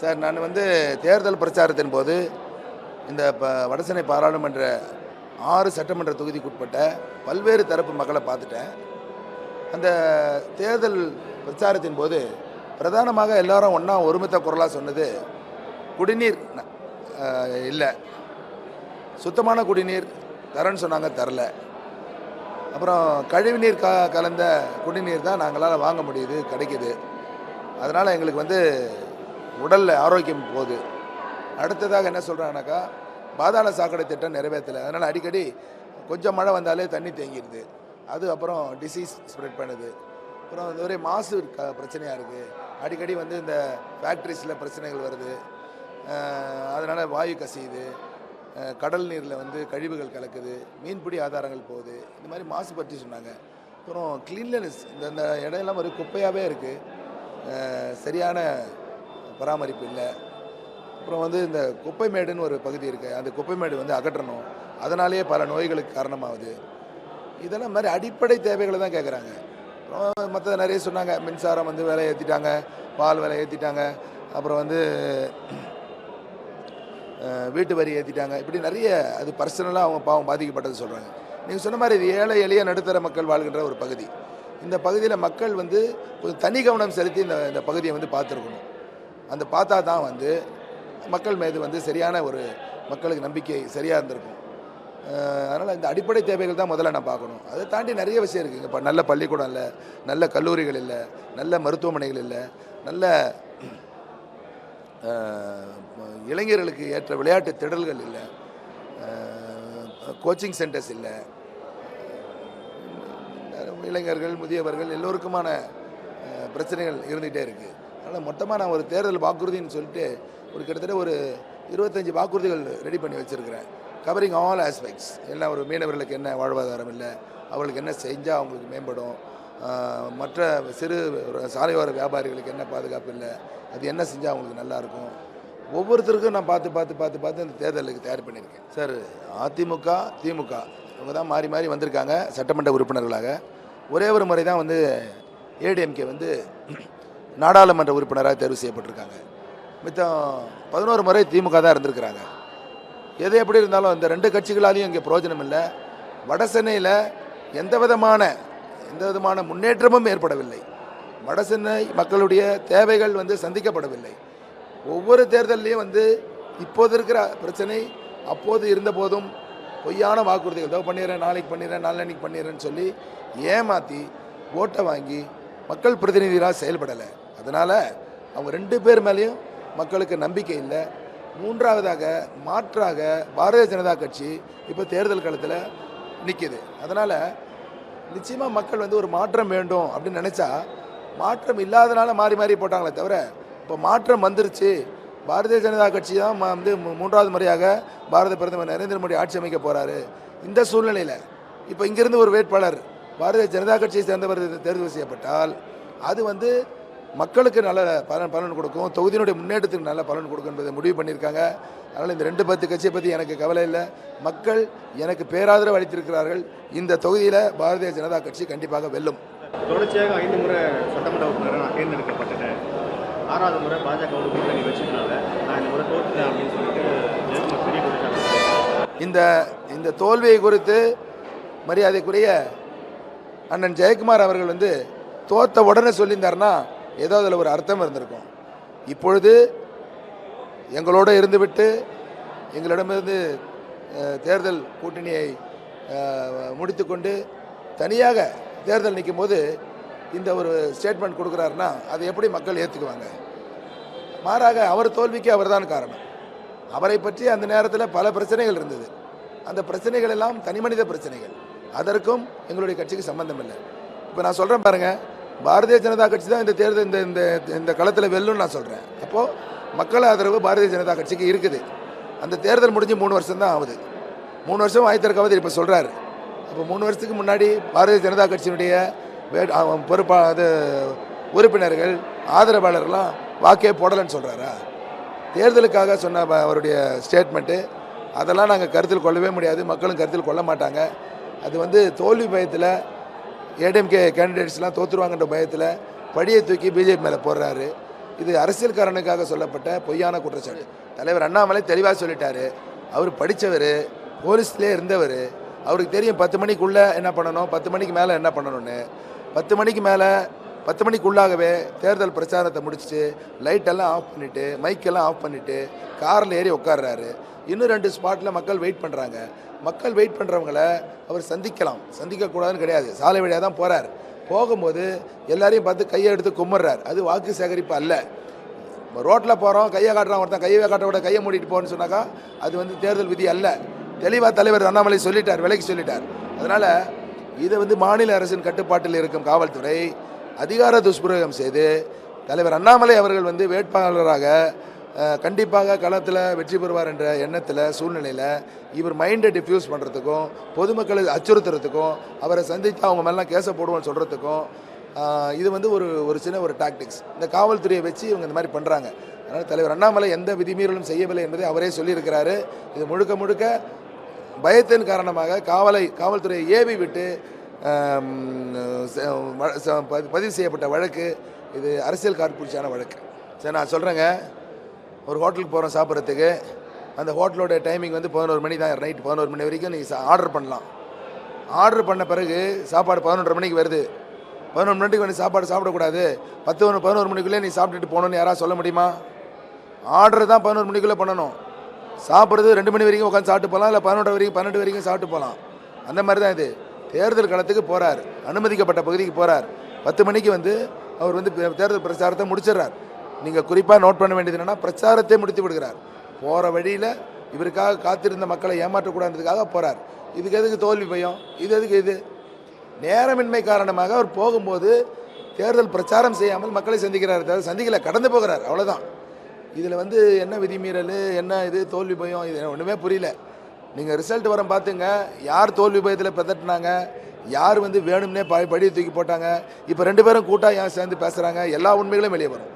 Sir நான் வந்து தேர்தல் பிரச்சாரத்தின் போது இந்த ப வடசென்னை பாராளுமன்ற ஆறு சட்டமன்ற தொகுதிக்குட்பட்ட பல்வேறு தரப்பு மக்களை பார்த்துட்டேன். அந்த தேர்தல் பிரச்சாரத்தின் போது பிரதானமாக எல்லாரும் ஒன்றா ஒருமித்த குரலாக சொன்னது குடிநீர் இல்லை. சுத்தமான குடிநீர் தரேன்னு சொன்னாங்க தரல. அப்புறம் கழிவுநீர் க கலந்த குடிநீர் தான் நாங்களால் வாங்க முடியுது கிடைக்குது. அதனால் எங்களுக்கு வந்து உடலில் ஆரோக்கியம் போகுது. அடுத்ததாக என்ன சொல்கிறாங்கனாக்கா பாதாள சாக்கடை திட்டம் நிறைவேற்றலை. அதனால் அடிக்கடி கொஞ்சம் மழை வந்தாலே தண்ணி தேங்கிடுது அது அப்புறம் டிசீஸ் ஸ்ப்ரெட் பண்ணுது. அப்புறம் இந்த ஒரே மாசு க பிரச்சனையாக இருக்குது அடிக்கடி வந்து இந்த ஃபேக்ட்ரிஸில் பிரச்சனைகள் வருது. அதனால் வாயு கசியுது. கடல் நீரில் வந்து கழிவுகள் கலக்குது. மீன்பிடி ஆதாரங்கள் போகுது. இந்த மாதிரி மாசு பற்றி சொன்னாங்க. அப்புறம் க்ளீன்லினஸ் இந்த இந்த இடையெல்லாம் ஒரு குப்பையாகவே இருக்குது சரியான பராமரிப்பு இல்லை. அப்புறம் வந்து இந்த குப்பை மேடுன்னு ஒரு பகுதி இருக்குது அந்த குப்பைமேடு வந்து அகற்றணும். அதனாலேயே பல நோய்களுக்கு காரணமாகுது. இதெல்லாம் மாதிரி அடிப்படை தேவைகளை தான் கேட்குறாங்க அப்புறம் மற்றது நிறைய சொன்னாங்க. மின்சாரம் வந்து விலை ஏற்றிட்டாங்க பால் விலை ஏற்றிட்டாங்க அப்புறம் வந்து வீட்டு வரி ஏற்றிட்டாங்க இப்படி நிறைய அது பர்சனலாக அவங்க பாவம் பாதிக்கப்பட்டது சொல்கிறாங்க நீங்கள் சொன்ன மாதிரி இது ஏழை எளிய நடுத்தர மக்கள் வாழ்கின்ற ஒரு பகுதி. இந்த பகுதியில் மக்கள் வந்து கொஞ்சம் தனி கவனம் செலுத்தி இந்த இந்த பகுதியை வந்து பார்த்துருக்கணும். அந்த பார்த்தா தான் வந்து மக்கள் மீது வந்து சரியான ஒரு மக்களுக்கு நம்பிக்கை சரியாக இருந்திருக்கும். அதனால் இந்த அடிப்படை தேவைகள் தான் முதல்ல நான் பார்க்கணும். அதை தாண்டி நிறைய விஷயம் இருக்குது இப்போ நல்ல பள்ளிக்கூடம் இல்லை நல்ல கல்லூரிகள் இல்லை நல்ல மருத்துவமனைகள் இல்லை நல்ல இளைஞர்களுக்கு ஏற்ற விளையாட்டு திடல்கள் இல்லை கோச்சிங் சென்டர்ஸ் இல்லை. இளைஞர்கள் முதியவர்கள் எல்லோருக்குமான பிரச்சனைகள் இருந்துகிட்டே இருக்குது அதனால் மொத்தமாக நான் ஒரு தேர்தல் வாக்குறுதின்னு சொல்லிட்டு ஒரு கிட்டத்தட்ட ஒரு இருபத்தஞ்சி வாக்குறுதிகள் ரெடி பண்ணி வச்சுருக்கிறேன். கவரிங் ஆல் ஆஸ்பெக்ட்ஸ் எல்லாம் ஒரு மீனவர்களுக்கு என்ன வாழ்வாதாரம் இல்லை அவர்களுக்கு என்ன செஞ்சால் அவங்களுக்கு மேம்படும். மற்ற சிறு சாலையோர வியாபாரிகளுக்கு என்ன பாதுகாப்பு இல்லை அது என்ன செஞ்சால் அவங்களுக்கு நல்லாயிருக்கும் ஒவ்வொருத்தருக்கும் நான் பார்த்து பார்த்து பார்த்து பார்த்து இந்த தேர்தலுக்கு தயார் பண்ணியிருக்கேன். சார் அதிமுக திமுக இவங்க தான் மாறி மாறி வந்திருக்காங்க சட்டமன்ற உறுப்பினர்களாக. ஒரே ஒரு முறை தான் வந்து ஏடிஎம்கே வந்து நாடாளுமன்ற உறுப்பினராக தேர்வு செய்யப்பட்டிருக்காங்க. மித்தம் பதினோரு முறை திமுக தான் இருந்திருக்கிறாங்க. எது எப்படி இருந்தாலும் இந்த ரெண்டு கட்சிகளாலையும் இங்கே பிரயோஜனம் இல்லை. வட சென்னையில் எந்த விதமான எந்த விதமான முன்னேற்றமும் ஏற்படவில்லை. வட சென்னை மக்களுடைய தேவைகள் வந்து சந்திக்கப்படவில்லை. ஒவ்வொரு தேர்தல்லையும் வந்து இப்போது இருக்கிற பிரச்சனை அப்போது இருந்தபோதும் பொய்யான வாக்குறுதிகள் ஏதோ பண்ணிடுறேன் நாளைக்கு பண்ணிடுறேன் நாளன்னைக்கு பண்ணிடுறேன்னு சொல்லி ஏமாற்றி ஓட்டை வாங்கி மக்கள் பிரதிநிதிகளாக செயல்படலை. அதனால் அவங்க ரெண்டு பேர் மேலேயும் மக்களுக்கு நம்பிக்கை இல்லை. மூன்றாவதாக மாற்றாக பாரதிய ஜனதா கட்சி இப்போ தேர்தல் காலத்தில் நிற்கிது அதனால் நிச்சயமாக மக்கள் வந்து ஒரு மாற்றம் வேண்டும் அப்படின்னு நினச்சா மாற்றம் இல்லாதனால மாறி மாறி போட்டாங்களே தவிர இப்போ மாற்றம் வந்துருச்சு. பாரதிய ஜனதா கட்சி தான் வந்து மூன்றாவது முறையாக பாரத பிரதமர் நரேந்திர மோடி ஆட்சி அமைக்க போகிறாரு இந்த சூழ்நிலையில் இப்போ இங்கிருந்து ஒரு வேட்பாளர் பாரதிய ஜனதா கட்சியை சேர்ந்தவர் தேர்வு செய்யப்பட்டால் அது வந்து மக்களுக்கு நல்ல பலன் பலன் கொடுக்கும். தொகுதியினுடைய முன்னேற்றத்துக்கு நல்ல பலன் கொடுக்கும் என்பதை முடிவு பண்ணியிருக்காங்க. அதனால் இந்த ரெண்டு பத்து கட்சியை பற்றி எனக்கு கவலை இல்லை. மக்கள் எனக்கு பேராதரவு அளித்திருக்கிறார்கள். இந்த தொகுதியில் பாரதிய ஜனதா கட்சி கண்டிப்பாக வெல்லும். தொடர்ச்சியாக ஐந்து முறை சட்டமன்ற உறுப்பினராக நான் தேர்ந்தெடுக்கப்பட்டுட்டேன். ஆறாவது முறை பாஜகவோட கூட்டணி வச்சுக்கிறனால நான் இந்த முறை தோற்றுட்டேன் அப்படின்னு சொல்லிட்டு இந்த இந்த தோல்வியை குறித்து மரியாதைக்குரிய அண்ணன் ஜெயக்குமார் அவர்கள் வந்து தோத்த உடனே சொல்லியிருந்தாருன்னா ஏதோ அதில் ஒரு அர்த்தம் இருந்திருக்கும். இப்பொழுது எங்களோட இருந்துவிட்டு எங்களிடமிருந்து தேர்தல் கூட்டணியை முடித்துக்கொண்டு தனியாக தேர்தல் நிற்கும் போது இந்த ஒரு ஸ்டேட்மெண்ட் கொடுக்குறாருன்னா அதை எப்படி மக்கள் ஏற்றுக்குவாங்க மாறாக அவர் தோல்விக்கு அவர்தான் காரணம். அவரை பற்றி அந்த நேரத்தில் பல பிரச்சனைகள் இருந்தது. அந்த பிரச்சனைகள் எல்லாம் தனிமனித பிரச்சனைகள். அதற்கும் எங்களுடைய கட்சிக்கு சம்பந்தம் இல்லை இப்போ நான் சொல்கிறேன் பாருங்கள் பாரதிய ஜனதா கட்சி தான் இந்த தேர்தல் இந்த இந்த இந்த களத்தில் வெல்லும்னு நான் சொல்கிறேன் அப்போது மக்கள் ஆதரவு பாரதிய ஜனதா கட்சிக்கு இருக்குது. அந்த தேர்தல் முடிஞ்சு மூணு வருஷம் தான் ஆகுது. மூணு வருஷம் ஆயத்திற்காவது இப்போ சொல்கிறாரு அப்போ மூணு வருஷத்துக்கு முன்னாடி பாரதிய ஜனதா கட்சியினுடைய வே- பொறுப்பா அது உறுப்பினர்கள் ஆதரவாளர்கள்லாம் வாக்கே போடலைன்னு சொல்கிறாரா தேர்தலுக்காக சொன்ன அவருடைய ஸ்டேட்மெண்ட்டு அதெல்லாம் நாங்கள் கருத்தில் கொள்ளவே முடியாது. மக்களும் கருத்தில் கொள்ள மாட்டாங்க. அது வந்து தோல்வி பயத்தில் ஏடிஎம்கே கேண்டிடேட்ஸ்லாம் தோற்றுருவாங்கன்ற பயத்தில் படியை தூக்கி பிஜேபி மேலே போடுறாரு. இது அரசியல்காரனுக்காக சொல்லப்பட்ட பொய்யான குற்றச்சாட்டு. தலைவர் அண்ணாமலை தெளிவாக சொல்லிட்டாரு. அவர் படித்தவர் போலீஸ்லேயே இருந்தவர். அவருக்கு தெரியும் பத்து மணிக்குள்ளே என்ன பண்ணணும் பத்து மணிக்கு மேலே என்ன பண்ணணும்னு. பத்து மணிக்கு மேலே பத்து மணிக்குள்ளாகவே தேர்தல் பிரச்சாரத்தை முடிச்சுட்டு லைட்டெல்லாம் ஆஃப் பண்ணிவிட்டு மைக்கெல்லாம் ஆஃப் பண்ணிவிட்டு காரில் ஏறி உட்காடுறாரு இன்னும் ரெண்டு ஸ்பாட்டில் மக்கள் வெயிட் பண்ணுறாங்க மக்கள் வெயிட் பண்ணுறவங்கள அவர் சந்திக்கலாம். சந்திக்கக்கூடாதுன்னு கிடையாது. சாலை வழியாக தான் போகிறார் போகும்போது எல்லாரையும் பார்த்து கையை எடுத்து கும்பிட்றார் அது வாக்கு சேகரிப்பு அல்ல. ரோட்டில் போகிறோம் கையை காட்டுறான் ஒருத்தன் கையை காட்ட விட கையை மூடிட்டு போன்னு சொன்னாக்கா அது வந்து தேர்தல் விதி அல்ல. தெளிவாக தலைவர் அண்ணாமலை சொல்லிட்டார் விலைக்கு சொல்லிட்டார். அதனால் இதை வந்து மாநில அரசின் கட்டுப்பாட்டில் இருக்கும் காவல்துறை அதிகார துஷ்பிரயோகம் செய்து தலைவர் அண்ணாமலை அவர்கள் வந்து வேட்பாளராக கண்டிப்பாக களத்தில் வெற்றி பெறுவார் என்ற எண்ணத்தில் சூழ்நிலையில் இவர் மைண்டை டிஃப்யூஸ் பண்ணுறதுக்கும் பொதுமக்களை அச்சுறுத்துறதுக்கும் அவரை சந்தித்து அவங்க மேலாம் கேஸை போடுவோம்னு சொல்கிறதுக்கும் இது வந்து ஒரு ஒரு சின்ன ஒரு டாக்டிக்ஸ் இந்த காவல்துறையை வச்சு இவங்க இந்த மாதிரி பண்ணுறாங்க அதனால் தலைவர் அண்ணாமலை எந்த விதிமீறலும் செய்யவில்லை என்பதை அவரே சொல்லியிருக்கிறாரு. இது முழுக்க முழுக்க பயத்தின் காரணமாக காவலை காவல்துறையை ஏவி விட்டு பதிவு செய்யப்பட்ட வழக்கு இது அரசியல் காட்பூச்சியான வழக்கு. சரி நான் சொல்கிறேங்க ஒரு ஹோட்டலுக்கு போகிறோம் சாப்பிட்றதுக்கு. அந்த ஹோட்டலோட டைமிங் வந்து பதினோரு மணி தான் நைட் பதினோரு மணி வரைக்கும் நீங்கள் ஆர்டர் பண்ணலாம். ஆர்டர் பண்ண பிறகு சாப்பாடு பதினொன்றரை மணிக்கு வருது. பதினொன்று மணிக்கு வந்து சாப்பாடு சாப்பிடக்கூடாது. பத்து ஒன்று பதினோரு மணிக்குள்ளே நீ சாப்பிட்டுட்டு போகணுன்னு யாராவது சொல்ல முடியுமா? ஆர்டர் தான் பதினோரு மணிக்குள்ளே பண்ணணும். சாப்பிட்றது ரெண்டு மணி வரைக்கும் உட்காந்து சாப்பிட்டு போகலாம் இல்லை பதினொன்று வரைக்கும் பன்னெண்டு வரைக்கும் சாப்பிட்டு போகலாம். அந்த மாதிரி தான் இது. தேர்தல் களத்துக்கு போகிறார் அனுமதிக்கப்பட்ட பகுதிக்கு போகிறார் பத்து மணிக்கு வந்து அவர் வந்து தேர்தல் பிரச்சாரத்தை முடிச்சிடுறார். நீங்கள் குறிப்பாக நோட் பண்ண வேண்டியது என்னென்னா பிரச்சாரத்தை முடித்து விடுகிறார். போகிற வழியில் இவருக்காக காத்திருந்த மக்களை ஏமாற்றக்கூடாதுக்காக போகிறார் இதுக்கு எதுக்கு தோல்வி பயம்? இது எதுக்கு இது? நேரமின்மை காரணமாக அவர் போகும்போது தேர்தல் பிரச்சாரம் செய்யாமல் மக்களை சந்திக்கிறார். தவிர சந்திக்கல கடந்து போகிறார். அவ்வளோதான் இதில் வந்து என்ன விதிமீறல் என்ன இது தோல்வி பயம் இது ஒன்றுமே புரியல. நீங்கள் ரிசல்ட் வர பார்த்துங்க யார் தோல்வி பயத்தில் பதட்டினாங்க? யார் வந்து வேணும்னே ப படியை தூக்கி போட்டாங்க? இப்போ ரெண்டு பேரும் கூட்டாக ஏன் சேர்ந்து பேசுகிறாங்க எல்லா உண்மைகளும் வெளியே வரும்.